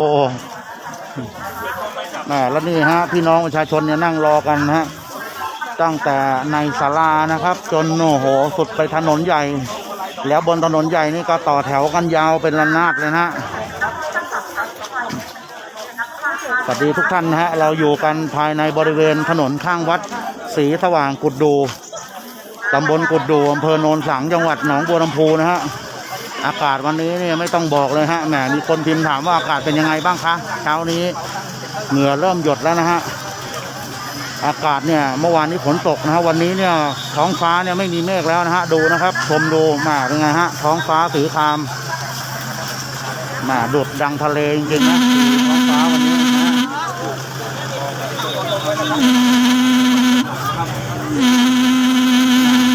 โอ้แม่แล้วนี่ฮะพี่น้องประชาชนเนี่ยนั่งรอกันนะฮะตั้งแต่ในศาลานะครับ จนโอ้โหสุดไปถนนใหญ่ แล้วบนถนนใหญ่นี่ก็ต่อแถวกันยาวเป็นระนาดเลยนะฮะสวัสดีทุกท่านนะฮะเราอยู่กันภายในบริเวณถนนข้างวัดศรีสว่างกุดดูตำบลกุดดูอำเภอโนนสังจังหวัดหนองบัวลำพูนะฮะ อากาศวันนี้เนี่ยไม่ต้องบอกเลยฮะแหมมีคนพิมพ์ถามว่าอากาศเป็นยังไงบ้างคะเช้านี้เหงื่อเริ่มหยดแล้วนะฮะอากาศเนี่ยเมื่อวานนี้ฝนตกนะฮะวันนี้เนี่ยท้องฟ้าเนี่ยไม่มีเมฆแล้วนะฮะดูนะครับ ชมดูมาเป็นไงฮะท้องฟ้าสีครามมาดุดดังทะเลจริงๆนะท้องฟ้าวันนี้นะฮะ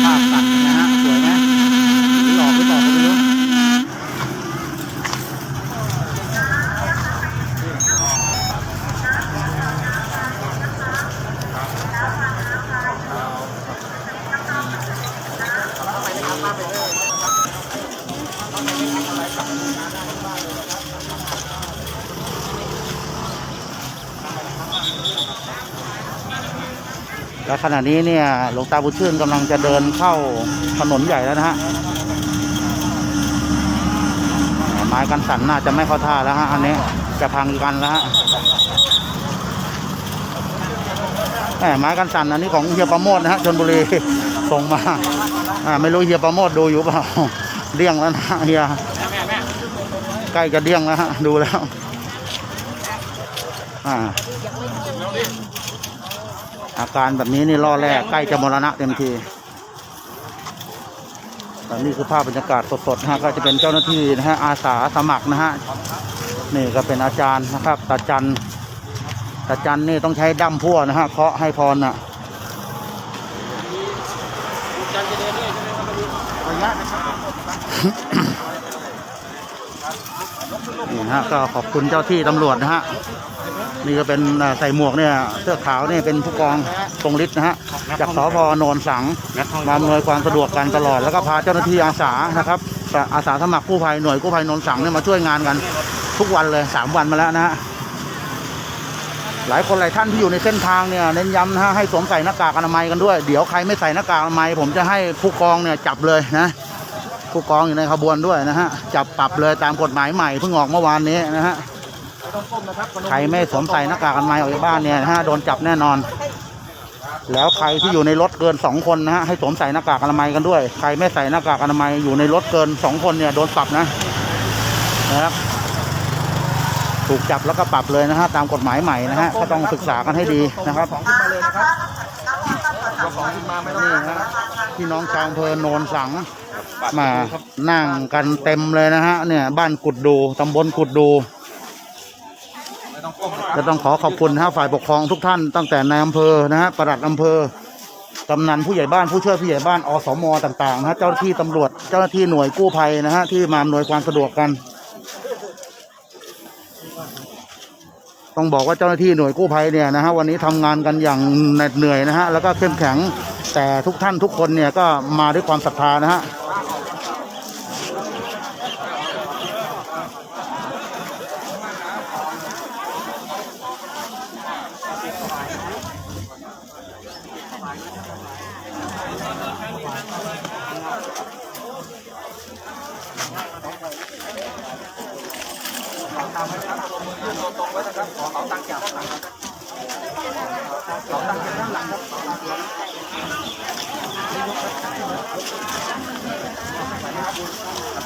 ภาพตัดนะฮะสวยไหมหลอกหรือเปล่าก็ไม่รู้ และข ณะนี้เนี่ยหลวงตาบุญชื่นกำลังจะเดินเข้าถนนใหญ่แล้วนะฮะไม้กันสั่นน่าจะไม่เข้าท่าแล้วฮะอันนี้จะพังกันแล้วฮะไม้กันสั่นอันนี้ของเฮียประโมทนะฮะชนบุรีส่งมาไม่รู้เฮียประโมทดูอยู่เปล่าเดี้ยงแล้วนะเฮียใกล้จะเดี้ยงแล้วฮะดูแล้วอ่า อาการแบบนี้นี่ล่อแรกใกล้จะมรณะเต็มทีแต่นี่คือภาพบรรยากาศสดๆนะฮะก็จะเป็นเจ้าหน้าที่นะฮะอาสาสมัครนะฮะนี่ก็เป็นอาจารย์นะครับตาจันตาจันนี่ต้องใช้ดั้มพั่วนะฮะเคาะให้พรน่ะนี่ฮะก็ขอบคุณเจ้าที่ตำรวจนะฮะ นี่ก็เป็นใส่หมวกเนี่ยเสื้อขาวเนี่ยเป็นผู้กองทรงฤทธิ์นะฮะจากสพนนสังมาอำนวยความสะดวกกันตลอด แล้วก็พาเจ้าหน้าที่อาสานะครับอาสาสมัครกู้ภัยหน่วยกู้ภัยนนสังเนี่ยมาช่วยงานกันทุกวันเลยสามวันมาแล้วนะฮะหลายคนหลายท่านที่อยู่ในเส้นทางเนี่ยเน้นย้ำนะฮะให้สวมใส่หน้ากากอนามัยกันด้วย เดี๋ยวใครไม่ใส่หน้ากากอนามัย ผมจะให้ผู้กองเนี่ยจับเลยนะผู้กองอยู่ในขบวนด้วยนะฮะจับปรับเลยตามกฎหมายใหม่เพิ่งออกเมื่อวานนี้นะฮะ ใครไม่สวมใส่หน้ากากอนามัยออกจากบ้านเนี่ยนะฮะโดนจับแน่นอน แล้วใครที่อยู่ในรถเกินสองคนนะฮะให้สวมใส่หน้ากากอนามัยกันด้วย ใครไม่ใส่หน้ากากอนามัยอยู่ในรถเกินสองคนเนี่ยโดนปรับนะนะครับถูกจับแล้วก็ปรับเลยนะฮะตามกฎหมายใหม่นะฮะก็ต้องศึกษากันให้ดีนะครับนี่ฮะพี่น้องชาวอำเภอโนนสังมานั่งกันเต็มเลยนะฮะเนี่ยบ้านกุดดูตำบลกุดดู จะต้องขอขอบคุณนะฮะฝ่ายปกครองทุกท่านตั้งแต่ในอำเภอนะฮะปลัดอำเภอกำนันผู้ใหญ่บ้านผู้ช่วยผู้ใหญ่บ้านอสมต่างๆนะฮะเจ้าหน้าที่ตำรวจเจ้าหน้าที่หน่วยกู้ภัยนะฮะที่มาอำนวยความสะดวกกัน ต้องบอกว่าเจ้าหน้าที่หน่วยกู้ภัยเนี่ยนะฮะวันนี้ทำงานกันอย่างเหน็ดเหนื่อยนะฮะแล้วก็เข้มแข็งแต่ทุกท่านทุกคนเนี่ยก็มาด้วยความศรัทธานะฮะ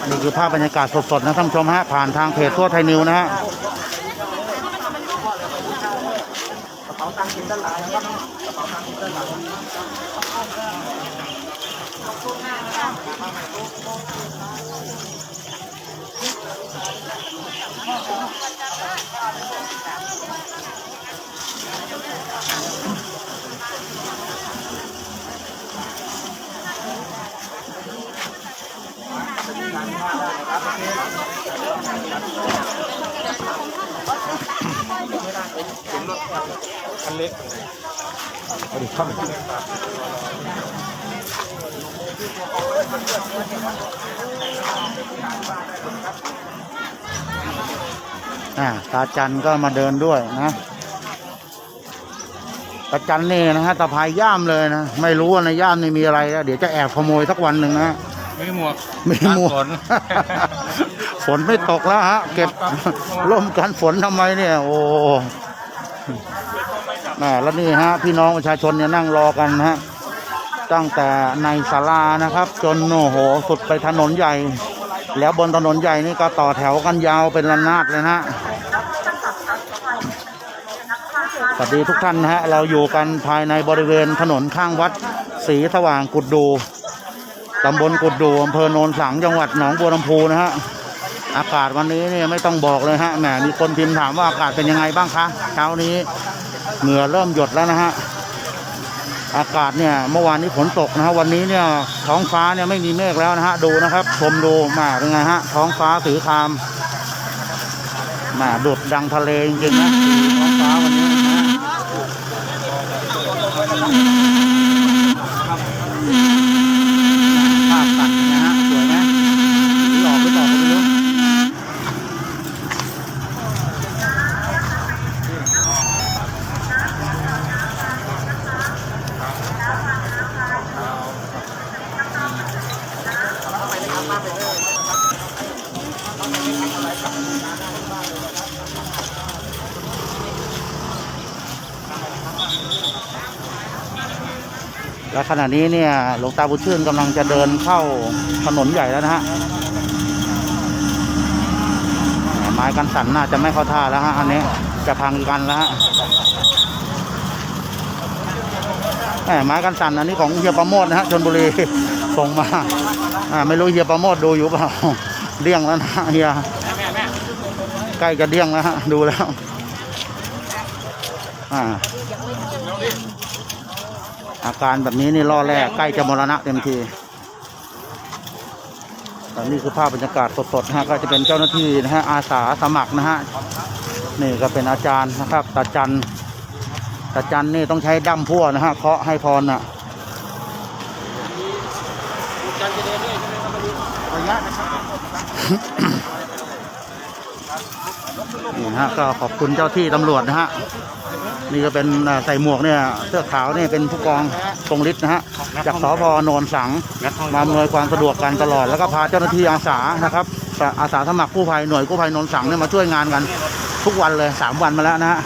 นี่คือภาพบรรยากาศสดๆนะท่านผู้ชมฮะผ่านทางเพจทั่วไทยนิวนะฮะ สวัสดีครับอ่าตาจันก็มาเดินด้วยนะตาจันนี่นะฮะตาพายย่ามเลยนะ ไม่รู้ว่าในย่ามนี่มีอะไรนะเดี๋ยวจะแอบขโมยสักวันหนึ่งนะ ไม่หมวกมีหมวกฝนฝนไม่ตกแล้วฮะ เก็บร่มกันฝนทำไมเนี่ย โอ้แม่แล้วนี่ฮะ พี่น้องประชาชนเนี่ยนั่งรอกันนะฮะ ตั้งแต่ในศาลานะครับ จนโอ้โหสุดไปถนนใหญ่ แล้วบนถนนใหญ่นี่ก็ต่อแถวกันยาวเป็นระนาดเลยนะฮะสวัสดีทุกท่านนะฮะ เราอยู่กันภายในบริเวณถนนข้างวัดศรีสว่างกุดดู ตำบลกุดดูอำเภอโนนสังจังหวัดหนองบัวลำพูนะฮะอากาศวันนี้เนี่ยไม่ต้องบอกเลยฮะแหมมีคนพิมพ์ถามว่าอากาศเป็นยังไงบ้างคะเช้านี้เหงื่อเริ่มหยดแล้วนะฮะอากาศเนี่ยเมื่อวานนี้ฝนตกนะฮะวันนี้เนี่ยท้องฟ้าเนี่ยไม่มีเมฆแล้วนะฮะดูนะครับ ชมดูมาเป็นไงฮะท้องฟ้าสีครามมาดุดดังทะเลจริงๆนะท้องฟ้าวันนี้นะฮะภาพตัดนะฮะสวยไหมหลอกไม่หลอกก็ไม่รู้ และข ณะนี้เนี่ยหลวงตาบุญชื่นกำลังจะเดินเข้าถนนใหญ่แล้วนะฮะไม้กันสั่นน่าจะไม่เข้าท่าแล้วฮะอันนี้จะพังกันแล้วฮะไม้กันสั่นอันนี้ของเฮียประโมทนะฮะชนบุรีส่งมาไม่รู้เฮียประโมทดูอยู่เปล่าเดี้ยงแล้วนะเฮียใกล้จะเดี้ยงแล้วฮะดูแล้วอ่า อาการแบบนี้นี่ล่อแรกใกล้จะมรณะเต็มทีแต่นี่คือภาพบรรยากาศสดๆนะฮะก็จะเป็นเจ้าหน้าที่นะฮะอาสาสมัครนะฮะนี่ก็เป็นอาจารย์นะครับตาจันตาจันนี่ต้องใช้ดั้มพั่วนะฮะเคาะให้พรน่ะนี่ นะฮะก็ขอบคุณเจ้าที่ตำรวจนะฮะนี่ก็เป็นอ่อใส่หมวกเนี่ยเสื้อขาวเนี่ยเป็นผู้กองทรงฤทธิ์นะฮะจากสพโนนสังมาอำนวยความสะดวกกันตลอดแล้วก็พาเจ้าหน้าที่อาสานะครับอาสาสมัครกู้ภัยหน่วยกู้ภัยโนนสังเนี่ยมาช่วยงานกัน ทุกวันเลยสามวันมาแล้วนะฮะ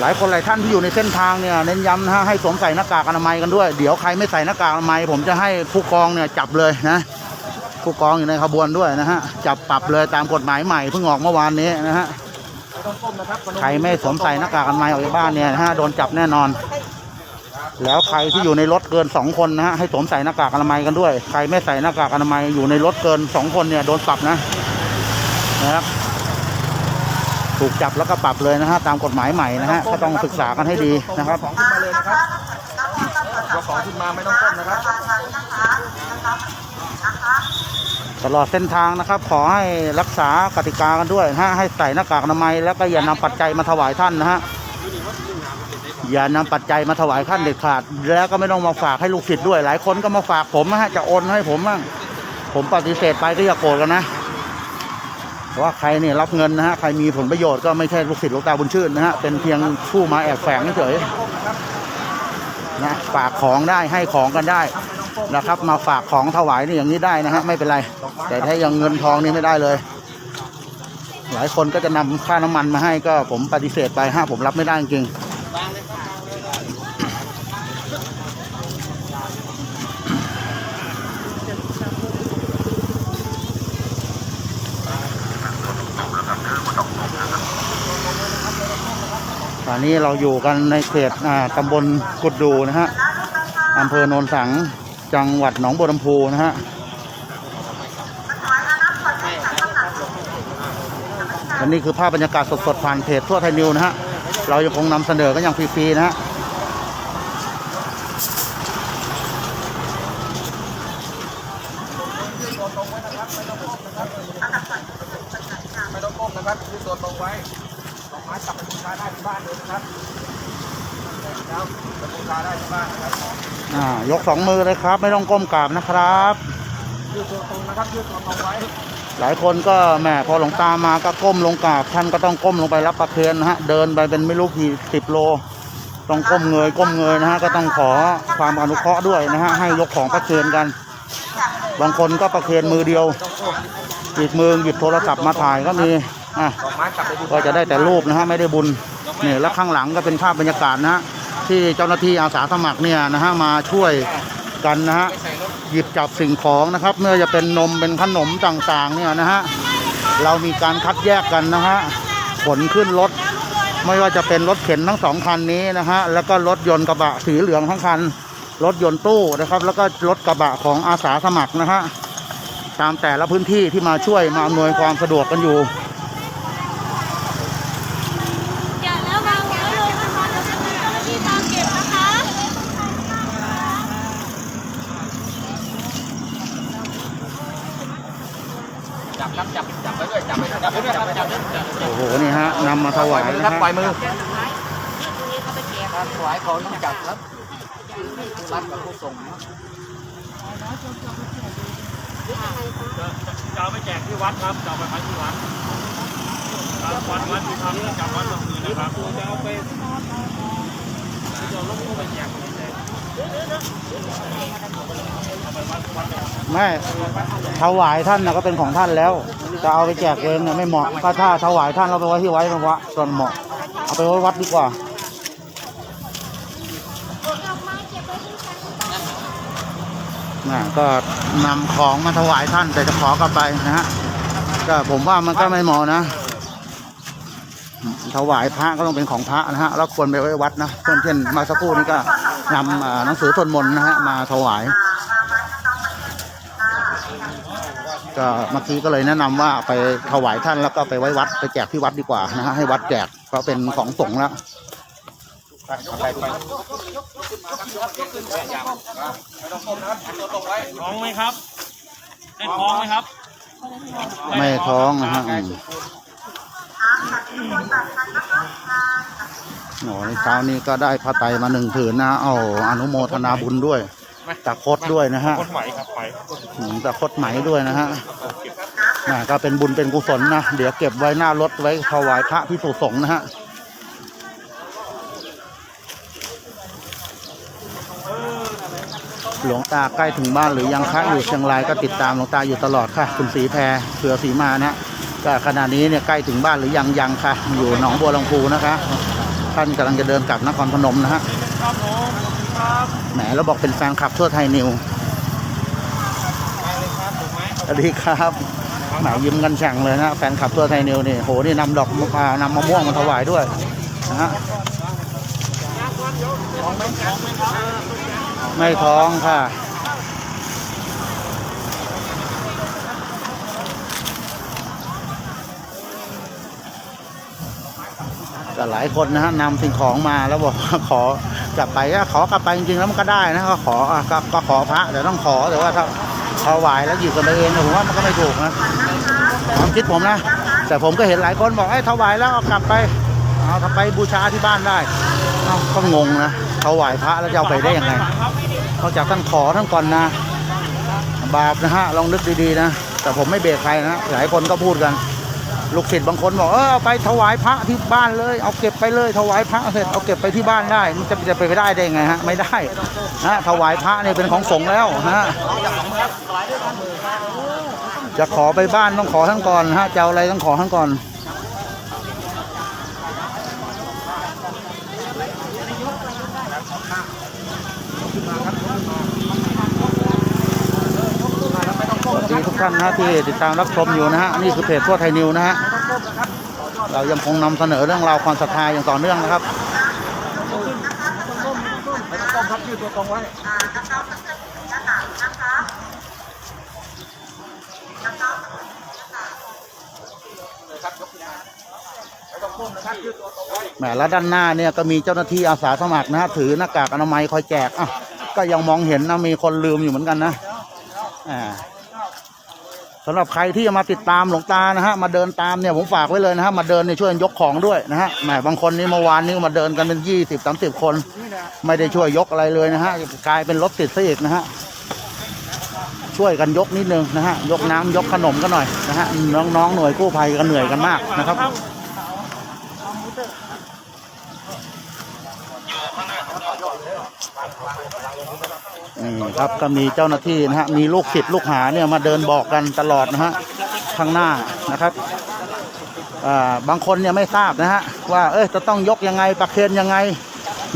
หลายคนหลายท่านที่อยู่ในเส้นทางเนี่ยเน้นย้ำนะฮะให้สวมใส่หน้ากากอนามัยกันด้วย เดี๋ยวใครไม่ใส่หน้ากากอนามัย ผมจะให้ผู้กองเนี่ยจับเลยนะ ผู้กองอยู่ในขบวนด้วยนะฮะ จับปรับเลยตามกฎหมายใหม่เพิ่งออกเมื่อวานนี้นะฮะ ใครไม่สวมใส่หน้ากากอนามัยออกจากบ้านเนี่ยนะฮะโดนจับแน่นอน แล้วใครที่อยู่ในรถเกินสองคนนะฮะให้สวมใส่หน้ากากอนามัยกันด้วย ใครไม่ใส่หน้ากากอนามัยอยู่ในรถเกินสองคนเนี่ยโดนปรับนะนะครับถูกจับแล้วก็ปรับเลยนะฮะตามกฎหมายใหม่นะฮะก็ต้องศึกษากันให้ดีนะครับของขึ้นมาเลยนะครับยกของขึ้นมาไม่ต้องก้มนะครับ ตลอดเส้นทางนะครับ ขอให้รักษากติกากันด้วยฮะให้ใส่หน้ากากอนามัยแล้วก็อย่านำปัจจัยมาถวายท่านนะฮะอย่านำปัจจัยมาถวายท่านเด็ดขาด แล้วก็ไม่ต้องมาฝากให้ลูกศิษย์ด้วย หลายคนก็มาฝากผมนะฮะจะโอนให้ผมบ้างผมปฏิเสธไปก็อย่าโกรธกันนะเพราะว่าใครเนี่ยรับเงินนะฮะใครมีผลประโยชน์ก็ไม่ใช่ลูกศิษย์ลวงตาบุญชื่นนะฮะเป็นเพียงผู้มาแอบแฝงเฉย นะฝากของได้ให้ของกันได้นะครับ มาฝากของถวายนี่อย่างนี้ได้นะฮะไม่เป็นไร แต่ถ้ายังเงินทองนี่ไม่ได้เลย หลายคนก็จะนำค่าน้ำมันมาให้ก็ผมปฏิเสธไปฮะผมรับไม่ได้จริง อนนี้เราอยู่กันในเขตอ่าตำบลกุดดูนะฮะอำเภอโนนสังจังหวัดหนองบัวลำพูนะฮะและนี่คือภาพบรรยากาศสดๆผ่านเพจทั่วไทยนิวนะฮะ เรายังคงนำเสนอกันอย่างฟรีๆนะฮะไม่ต้องก้มนะครับยืดตัวตรงไว้ ไม้จับไปบูชาได้ที่บ้านเลยนะครับแล้วไปบูชาได้ที่บ้านนะครับอ่ายกสองมือเลยครับ ไม่ต้องก้มกราบนะครับยืดตัวตรงนะครับยืดตัวตรงไว้ หลายคนก็แหมพอหลวงตามาก็ก้มลงกราบท่านก็ต้องก้มลงไปรับประเคนนะฮะเดินไปเป็นไม่รู้กี่สิบโล ต้องก้มเงยก้มเงยนะฮะก็ต้องขอความอนุเคราะห์ด้วยนะฮะให้ยกของประเคนกัน บางคนก็ประเคนมือเดียวอีกมือหยิบโทรศัพท์มาถ่ายก็มี อะก็จะได้แต่รูปนะฮะไม่ได้บุญเนี่ยแล้วข้างหลังก็เป็นภาพบรรยากาศนะฮะที่เจ้าหน้าที่อาสาสมัครเนี่ยนะฮะมาช่วยกันนะฮะหยิบจับสิ่งของนะครับไม่ว่าจะเป็นนมเป็นขนมต่างๆเนี่ยนะฮะเรามีการคัดแยกกันนะฮะขนขึ้นรถ ไม่ว่าจะเป็นรถเข็นทั้งสองคันนี้นะฮะแล้วก็รถยนต์กระบะสีเหลืองทั้งคันรถยนต์ตู้นะครับ แล้วก็รถกระบะของอาสาสมัครนะฮะตามแต่ละพื้นที่ที่มาช่วยมาอำนวยความสะดวกกันอยู่ อย่าแล้ววางแล้วเลยนะคะเดี๋ยวจะมีเจ้าหน้าที่ตามเก็บนะคะ จับครับจับจับไปด้วยจับไปด้วยจับไปด้วยครับจับไปด้วย โอ้โหนี่ฮะนำมาถวาย คนะรับฮะปล่อยมือครับถวายของต้องจับครับผู้รับกับผู้ส่งนะจะเอาไปแจกที่วัดครับจะเอาไปพักที่วัดครับวัดวัดที่ทำจากวัดตรงนี้นะครับจะเอาไปจะเอาลูกไปแจก ไปแม่ถวายท่านนะก็เป็นของท่านแล้ว จะเอาไปแจกเองเนี่ยไม่เหมาะก็ถ้าถวายท่านเราไปไว้ที่ไว้ตรงวัดส่วนเหมาะ เอาไปไว้วัดดีกว่าน่ะก็นำของมาถวายท่านแต่จะขอกลับไปนะฮะก็ผมว่ามันก็ไม่เหมาะนะ ถวายพระก็ต้องเป็นของพระนะฮะแล้วควรไปไว้วัดนะเช่นเช่นมาสักครู่นี้ก็ นำอ่าหนังสือสวดมนต์นะฮะมาถวาย ก็เมื่อกี้ก็เลยแนะนำว่าไปถวายท่านแล้วก็ไปไว้วัดไปแจกที่วัดดีกว่านะฮะให้วัดแจกเพราะเป็นของสงฆ์แล้วไปไปไม่ต้องก้มนะครับตัวตรงไว้ท้องไหมครับได้ท้องไหมครับ ไม่ท้องนะฮะอืม โอ้ในเช้านี้ก็ได้พระไตรมาหนึ่งผืนนะเอาอนุโมทนาบุญด้วยตะคดด้วยนะฮะคนไหวครับไหวอืมตะคดไหมด้วยนะฮะอ่าก็เป็นบุญเป็นกุศลนะ เดี๋ยวเก็บไว้หน้ารถไว้ถวายพระพิสุสงฆ์นะฮะหลวงตาใกล้ถึงบ้านหรือยังคะอยู่เชียงรายก็ติดตามหลวงตาอยู่ตลอดค่ะ คุณสีแพรเผื่อสีมานะ ก็ขณะนี้เนี่ยใกล้ถึงบ้านหรือยังยังค่ะ อยู่หนองบัวลำพูนะคะ ท่านกำลังจะเดินกลับนครพนมนะฮะครับผมครับแหมเราบอกเป็นแฟนคลับทั่วไทยนิวสวัสดีครับแหมยิ้มกันแฉ่งเลยนะแฟนคลับทั่วไทยนิวนี่โหนี่นำดอกมะพร้าวนำมะม่วงมาถวายด้วยนะฮะไม่ท้องค่ะ ก็หลายคนนะฮะนำสิ่งของมาแล้วบอกว่าขอกลับไปก็ขอกลับไปจริงๆแล้วมันก็ได้นะก็ขอก็ก็ขอพระแต่ต้องขอแต่ว่าถ้าถวายแล้วหยิบกันไปเองเนี่ยผมว่ามันก็ไม่ถูกนะความคิดผมนะ แต่ผมก็เห็นหลายคนบอกไอ้ถวายแล้วเอากลับไปเอากลับไปบูชาที่บ้านได้เอาก็งงนะถวายพระแล้วจะเอาไปได้ยังไงนอกจากท่านขอท่านก่อนนะ บาปนะฮะลองนึกดีๆนะ แต่ผมไม่เบรกใครนะหลายคนก็พูดกัน ลูกศิษย์บางคนบอกเออเอาไปถวายพระที่บ้านเลย เอาเก็บไปเลย ถวายพระเสร็จเอาเก็บไปที่บ้านได้ มันจะจะไปได้ได้ไงฮะไม่ได้นะถวายพระเนี่ยเป็นของสงฆ์แล้วฮะจะขอไปบ้านต้องขอท่านก่อนฮะจะเอาอะไรต้องขอท่านก่อน สวัสดี ท่านนะที่ติดตามรับชมอยู่นะฮะนี่คือเพจทั่วไทยนิวนะฮะเรายังคงนำเสนอเรื่องราวความศรัทธาอย่างต่อเนื่องนะครับต้องก้มครับยืดตัวตรงไว้เลยครับยกขึ้นมาไม่ต้องก้มนะครับยืดตัวตรงไว้แหมแล้วด้านหน้าเนี่ยก็มีเจ้าหน้าที่อาสาสมัครนะฮะถือหน้ากากอนามัยคอยแจกอะก็ยังมองเห็นนะมีคนลืมอยู่เหมือนกันนะอ่า สำหรับใครที่จะมาติดตามหลวงตานะฮะมาเดินตามเนี่ยผมฝากไว้เลยนะฮะมาเดินเนี่ยช่วยยกของด้วยนะฮะแหมบางคนนี่เมื่อวานนี้มาเดินกันเป็นยี่สิบสามสิบคน ไม่ได้ช่วยยกอะไรเลยนะฮะกลายเป็นรถติดซะอีกนะฮะช่วยกันยกนิดนึงนะฮะยกน้ำยกขนมกันหน่อยนะฮะน้องๆหน่วยกู้ภัยก็เหนื่อยกันมากนะครับ นี่ครับก็มีเจ้าหน้าที่นะฮะมีลูกศิษย์ลูกหาเนี่ยมาเดินบอกกันตลอดนะฮะข้างหน้านะครับอ่าบางคนเนี่ยไม่ทราบนะฮะว่าเอ้ยจะต้องยกยังไงประเคนยังไง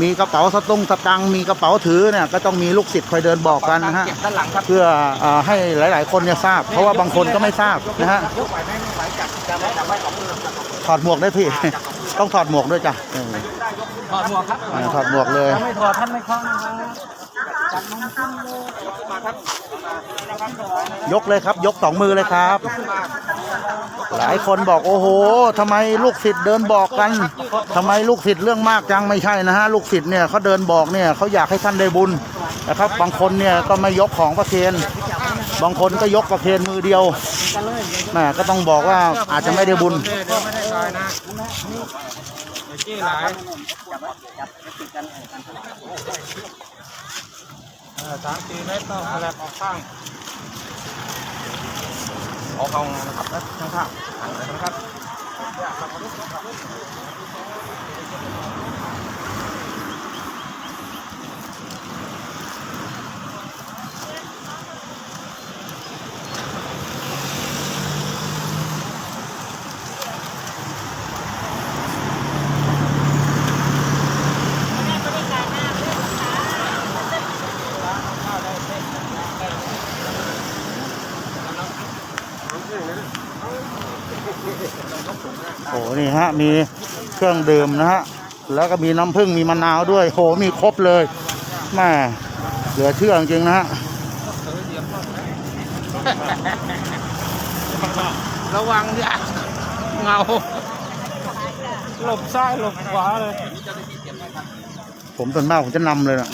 มีกระเป๋าสตุ้งสตังค์มีกระเป๋าถือเนี่ยก็ต้องมีลูกศิษย์คอยเดินบอกกันนะฮะเก็บด้านหลังครับเพื่ออาให้หลาย ๆ คนเนี่ยทราบ เพราะว่าบางคนก็ไม่ทราบนะฮะยกไหวไหมไม่ไหวจับจับไว้จับไว้สองมือถอดหมวกได้พี่ ต้องถอดหมวกด้วยจ้ะเออ ถอดหมวกครับอ่าถอดหมวกเลย ถ้าไม่ถอดท่านไม่คล่องนะครับจับน้ำขึ้นเลยมาครับยกเลยครับ ยกสองมือเลยครับขึ้นมาหลายคนบอกโอ้โหทำไมลูกศิษย์เดินบอกกันทำไมลูกศิษย์เรื่องมากจังไม่ใช่นะฮะลูกศิษย์เนี่ยเขาเดินบอกเนี่ยเขาอยากให้ท่านได้บุญนะครับ บางคนเนี่ยก็ไม่ยกของประเคนบางคนก็ยกประเคนมือเดียวแหม่ก็ต้องบอกว่าอาจจะไม่ได้บุญ กี้หลายสามสี่เมตรต้องแหลบออกข้างออกข้างนะครับแล้วข้างข้างหันไปนะครับ นี่ฮะมีเครื่องดื่มนะฮะแล้วก็มีน้ำผึ้งมีมะนาวด้วยโหมีครบเลยแม่เหลือเชื่อจริงๆนะฮะระวังดิอะเงาหลบซ้ายหลบขวาเลย ผมส่วนมากผมจะนำเลยนะ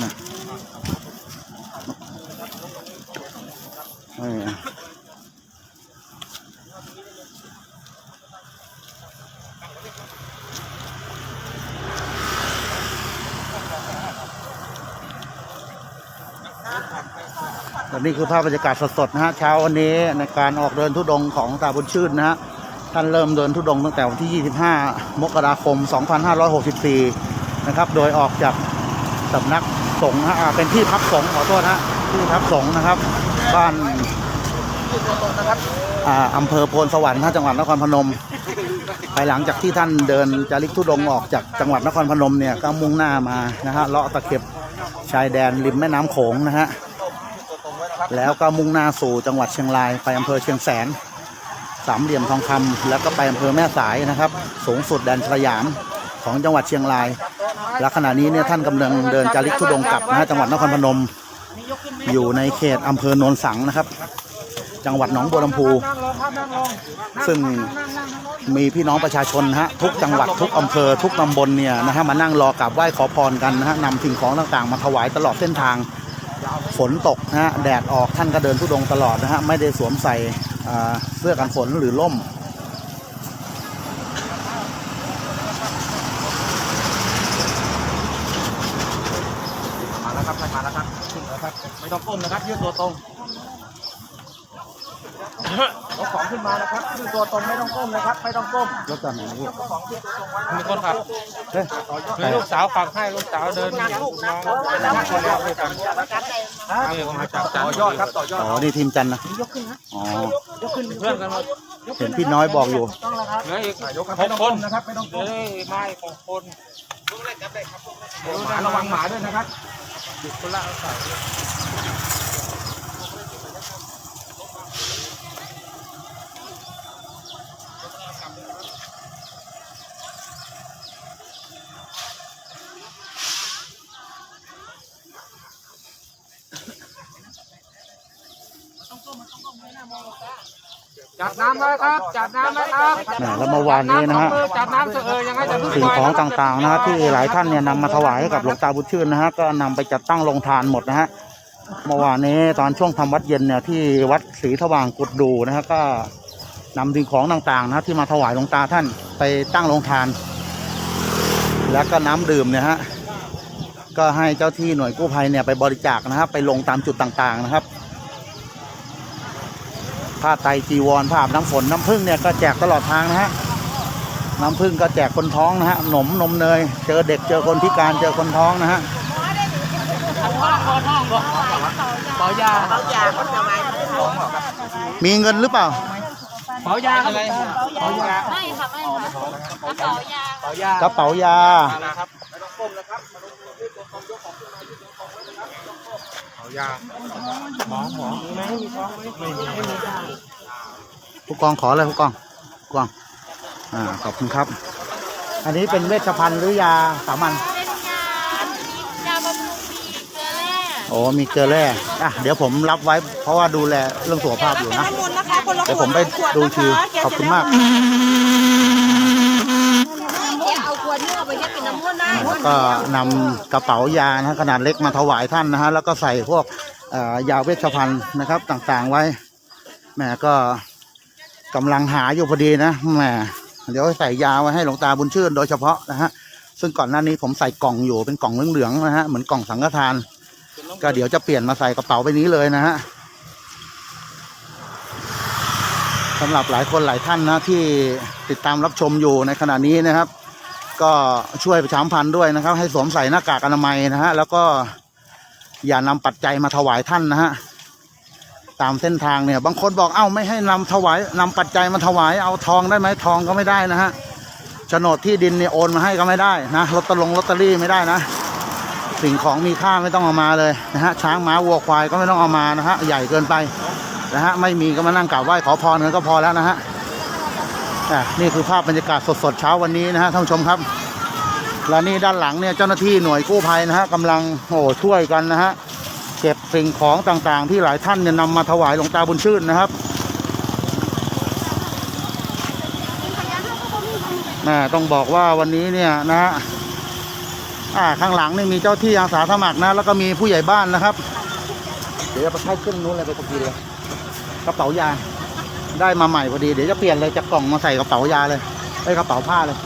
และนี่คือภาพบรรยากาศสดๆนะฮะเช้าวันนี้ในการออกเดินทุดงค์ของตาบุญชื่นนะฮะท่านเริ่มเดินทุดงค์ตั้งแต่วันที่ 25 มกราคม 2564 นะครับ โดยออกจากสำนักสงฆ์นะฮะอ่าเป็นที่พักสงฆ์ขอโทษนะฮะที่พักสงฆ์นะครับ บ้านอ่าอำเภอโพนสวรรค์นะจังหวัดนครพนมภายหลังจากที่ท่านเดินจาริกทุดงค์ออกจากจังหวัดนครพนมเนี่ยก็มุ่งหน้ามานะฮะเลาะตะเข็บชายแดนริมแม่น้ำโขงนะฮะ แล้วก็มุ่งหน้าสู่จังหวัดเชียงรายไปอำเภอเชียงแสน สามเหลี่ยมทองคำแล้วก็ไปอำเภอแม่สายนะครับ สูงสุดแดนสยามของจังหวัดเชียงราย และขณะนี้เนี่ยท่านกำลังเดินจาริกทุดงกลับนะฮะจังหวัดนครพนม อยู่ในเขตอำเภอโนนสังนะครับ จังหวัดหนองบัวลำพู ซึ่งมีพี่น้องประชาชนฮะทุกจังหวัดทุกอำเภอทุกตำบลเนี่ยนะฮะมานั่งรอกราบไหว้ขอพรกันนะฮะนำสิ่งของต่างๆ มาถวายตลอดเส้นทาง ฝนตกนะฮะแดดออกท่านก็เดินทุดงตลอดนะฮะไม่ได้สวมใส่เสื้อกันฝนหรือล่มมาแล้วครับมาแล้วครับขึ้นแล้วครับไม่ต้องก้มนะครับยืดตัวตรง เอาของขึ้นมานะครับยืดตัวตรงไม่ต้องก้มนะครับ ไม่ต้องก้มรถจอดไหนนะพี่เอาของยืดตัวตรงไว้มีคนขับเฮ้ยมีลูกสาวฝากให้ลูกสาวเดินมามามาคนเดียวด้วยกันเออมาจากจัต่นอยอดครับต่อยอดอ๋อนี่ทีมจันทร์นะอ๋อเพื่อนกันหมดเห็นพี่น้อยบอกอยู่เหลืออีกยกครับหไม่กต้องคก้นมนะครับไม่ต้องเหลืก้อมอีกไม้หกคนหมาระวังหมาด้วยนะครับคนละใส่ จัดน้ำไว้ครับ จัดน้ำไว้ครับแหมแล้วเมื่อวานนี้นะฮะ จัดน้ำเถอะเออยังไงจะพึ่สิ่งของต่างๆนะฮะที่หลายท่านเนี่ยนำมาถวายให้กับหลวงตาบุญชื่นนะฮะก็นำไปจัดตั้งโรงทานหมดนะฮะเมื่อวานนี้ตอนช่วงทำวัดเย็นเนี่ยที่วัดศรีถว่างกุดดูนะฮะก็นำสิ่งของต่างๆนะฮะที่มาถวายหลวงตาท่านไปตั้งโรงทาน แล้วก็น้ำดื่มเนี่ยฮะก็ให้เจ้าที่หน่วยกู้ภัยเนี่ยไปบริจาคนะฮะไปลงตามจุดต่างๆนะครับ ผ้าไตรจีวรผ้าอาบน้ำฝนน้ำผึ้งเนี่ยก็แจกตลอดทางนะฮะน้ำผึ้งก็แจกคนท้องนะฮะหนมนมเนย เจอเด็กเจอคนพิการเจอคนท้องนะฮะเป๋ายาเป๋ายาเขาจะไว้ท้องเหรอครับมีเงินหรือเปล่าเป๋ายาอะไรเป๋ายาไม่ค่ะไม่ค่ะกระเป๋ายางเป๋ายากระเป๋ายานะครับไม่ต้องก้มนะครับ มาลงมือที่ตัวตรงยกของขึ้นมาที่ตัวตรงไว้นะครับเป๋ายาหมอหมอมีไหมมีท้องไหมไม่มีไม่มีผู้กองขอเลยผู้กองผู้กองอ่าขอบคุณครับ อันนี้เป็นเวชภัณฑ์หรือยาสามัญเป็นยายาบำรุงดีเกลือแร่โอ้มีเกลือแร่อะเดี๋ยวผมรับไว้เพราะว่าดูแลเรื่องสุขภาพอยู่นะน้ำมนต์นะคะคนละขเดี๋ยววผดมไปขวดูนะะคิวขอบคุณมาก เอาขวดนี้เอาไปเฮ็ดเป็นน้ำมนต์ได้ แล้วก็นำกระเป๋ายานะขนาดเล็กมาถวายท่านนะฮะแล้วก็ใส่พวกยาเวชภัณฑ์นะครับต่างๆไว้แหมก็กำลังหาอยู่พอดีนะแหมเดี๋ยวใส่ยาไว้ให้หลวงตาบุญชื่นโดยเฉพาะนะฮะซึ่งก่อนหน้านี้ผมใส่กล่องอยู่เป็นกล่องเหลืองๆนะฮะเหมือนกล่องสังฆทาน ก็เดี๋ยวจะเปลี่ยนมาใส่กระเป๋าใบนี้เลยนะฮะสำหรับหลายคนหลายท่านนะที่ติดตามรับชมอยู่ในขณะนี้นะครับ ก็ช่วยประชาสัมพันธ์ด้วยนะครับ ให้สวมใส่หน้ากากอนามัยนะฮะแล้วก็อย่านำปัจจัยมาถวายท่านนะฮะตามเส้นทางเนี่ย บางคนบอกเอ้าไม่ให้นำถวายนำปัจจัยมาถวายเอาทองได้ไหมทองก็ไม่ได้นะฮะโฉนดที่ดินเนี่ยโอนมาให้ก็ไม่ได้นะลอตเตอรี่ลอตเตอรี่ไม่ได้นะ สิ่งของมีค่าไม่ต้องเอามาเลยนะฮะช้างม้าวัวควายก็ไม่ต้องเอามานะฮะใหญ่เกินไปนะฮะไม่มีก็มานั่งกราบไหว้ขอพรกันก็พอแล้วนะฮะ นี่คือภาพบรรยากาศสดๆเช้าวันนี้นะฮะท่านผู้ชมครับ และนี่ด้านหลังเนี่ยเจ้าหน้าที่หน่วยกู้ภัยนะฮะกำลังโอ้ช่วยกันนะฮะเก็บสิ่งของต่างๆ ที่หลายท่านเนี่ยนำมาถวายหลวงตาบุญชื่นนะครับแม่ต้องบอกว่าวันนี้เนี่ยนะฮะอ่าข้างหลังนี่มีเจ้าที่อาสาสมัครนะ แล้วก็มีผู้ใหญ่บ้านนะครับ เดี๋ยวจะไปเข้าเครื่องนู้นเลยไปตะกี้เลยกระเป๋ายา ได้มาใหม่พอดีเดี๋ยวจะเปลี่ยนเลยจากกล่องมาใส่กระเป๋ายาเลยไอ้กระเป๋าผ้าเลย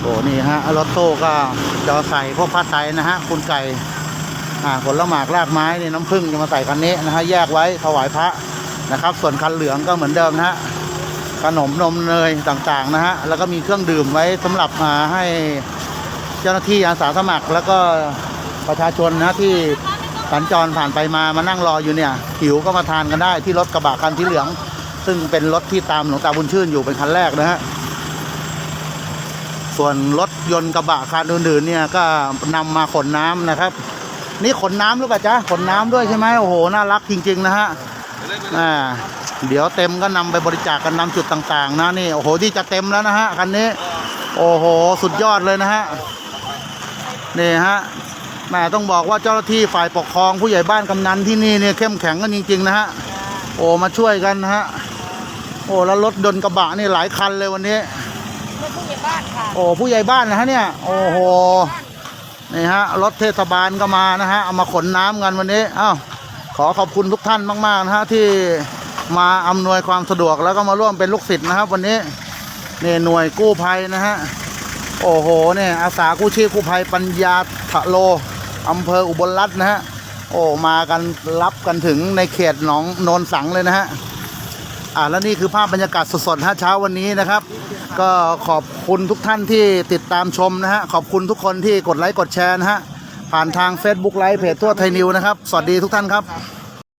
โอ้นี่ฮะรถโต้ก็จะใส่พวกผ้าไตรนะฮะคุณไก่อ่าผลหมากรากไม้นี่น้ำผึ้งจะมาใส่คันนี้นะฮะแยกไว้ถวายพระนะครับ ส่วนคันเหลืองก็เหมือนเดิมนะฮะขนมนมเนยต่างๆนะฮะแล้วก็มีเครื่องดื่มไว้สำหรับมาให้เจ้าหน้าที่อาสาสมัคร แล้วก็ประชาชนนะที่ สัญจรผ่านไปมามานั่งรออยู่เนี่ยหิวก็มาทานกันได้ที่รถกระบะคันสีเหลือง ซึ่งเป็นรถที่ตามหลวงตาบุญชื่นอยู่เป็นคันแรกนะฮะส่วนรถยนต์กระบะคันอื่นๆเนี่ยก็นำมาขนน้ำนะครับ นี่ขนน้ำหรือเปล่าจ๊ะขนน้ำด้วยใช่ไหมโอ้โหน่ารักจริง ๆ นะฮะอ่าเดี๋ยวเต็มก็นำไปบริจาคกันนำจุดต่างๆ นะนี่โอ้โหที่จะเต็มแล้วนะฮะคันนี้ โอ้โห สุดยอดเลยนะฮะนี่ฮะ แหม่ต้องบอกว่าเจ้าหน้าที่ฝ่ายปกครองผู้ใหญ่บ้านกำนันที่นี่เนี่ยเข้มแข็งกันจริง ๆ นะฮะโอ้มาช่วยกันนะฮะโอ้แล้วรถยนต์กระบะนี่หลายคันเลยวันนี้ผู้ใหญ่บ้านค่ะโอ้ผู้ใหญ่บ้านนะฮะเนี่ยโอ้โหนี่ฮะรถเทศบาลก็มานะฮะเอามาขนน้ำกันวันนี้อ้าวขอขอบคุณทุกท่านมากๆนะฮะที่มาอำนวยความสะดวกแล้วก็มาร่วมเป็นลูกศิษย์นะครับ วันนี้นี่หน่วยกู้ภัยนะฮะโอ้โหเนี่ยอาสากู้ชีพกู้ภัยปัญญาทะโล อำเภออุบลรัตน์นะฮะ โอ้มากันรับกันถึงในเขตหนองโนนสังเลยนะฮะอ่าและนี่คือภาพบรรยากาศสดๆฮะเช้าวันนี้นะครับ ก็ขอบคุณทุกท่านที่ติดตามชมนะฮะ ขอบคุณทุกคนที่กดไลค์กดแชร์นะฮะ ผ่านทาง Facebook ไลฟ์เพจทั่วไทยนิวนะครับ สวัสดีทุกท่านครับ